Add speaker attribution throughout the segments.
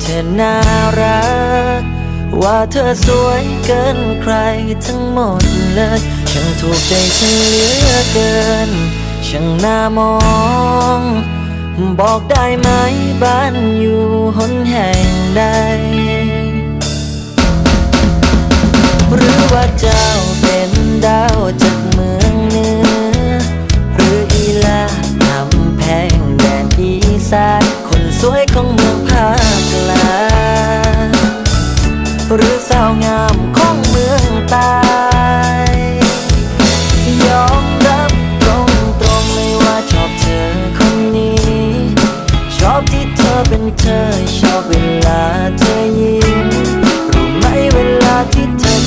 Speaker 1: เธอน่ารัก ว่าเธอสวยเกินใครทั้งหมดเลยช่างถูกใจฉันเหลือเกินช่างน่ามอง บอกได้ไหมบ้านอยู่หนแห่งใด หรือว่าเจ้าเป็นดาวจากเมืองเหนือ หรืออีลาทำแพงแดนอีสาน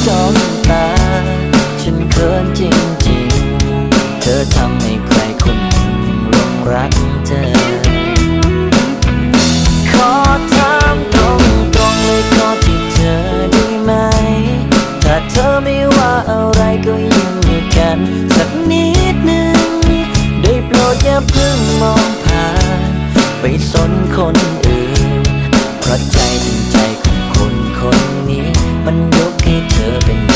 Speaker 1: จ้องตา ฉันเขินจริงๆ เธอทำให้ใครคนหนึ่งหลงรักเธอ ขอถามตรงๆเลยขอที่เธอได้ไหม ถ้าเธอไม่ว่าอะไรก็ยิ้มให้กัน สักนิดหนึ่งได้โปรดอย่าเพิ่งมองผ่าน ไปสนคนอื่น เพราะใจจริงใจของคนคนนี้มันยก ให้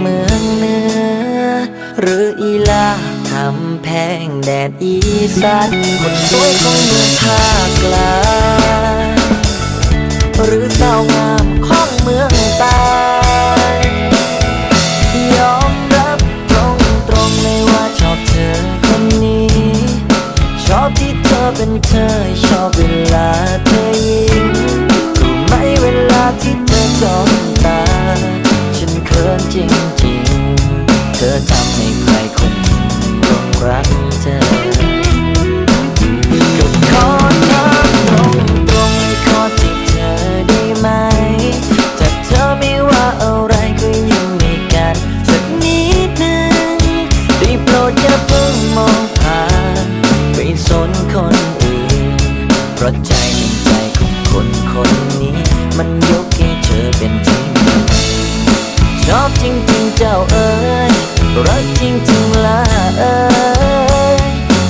Speaker 1: เมืองเหนือหรืออีลาทำแพงแดดอีสานคนสวยของเมืองภาคกลางหรือสาวงามของเมืองใต้ยอมรับตรงตรงๆเลยว่าชอบเธอคนนี้ ชอบที่เธอเป็นเธอชอบเวลาเธอยิ้มรู้ไหมเวลาที่เธอจ้องตา นเขินจริงๆ เธอทำให้ใครคนหนึ่งหลงรักเธอก็ขอถามตรงตรงๆขอที่เธอได้ไหม ถ้าเธอไม่ว่าอะไรก็ยิ้มให้กัน สักนิดหนึ่งได้โปรดอย่าเพิ่งมองผ่านไปสนคนอื่นเพราะใจ ชอบจริงๆเจ้าเอ๋ยรักจริงๆละเอ๋ย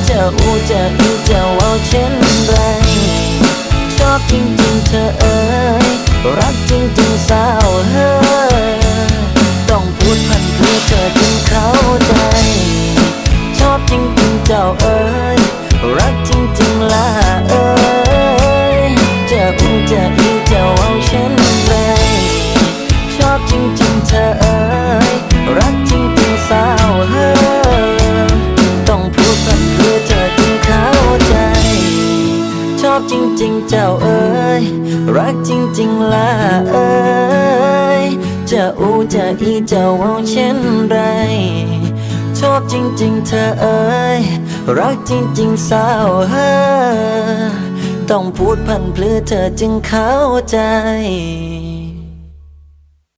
Speaker 1: เจ้าอูเจ้าอีเจ้าเอาเช่นไร ชอบจริงๆเธอเอ๋ยรักจริงๆสา จริง ๆ เจ้าเอ๋ยรักจริง ๆล่ะเอ๋ยจะอูจะอีจะเว่าเช่นไร ชอบจริง ๆ เธอเอ๋ยรักจริง ๆสาวเฮ้อต้องพูดพันเพลือเธอจึงเข้าใจ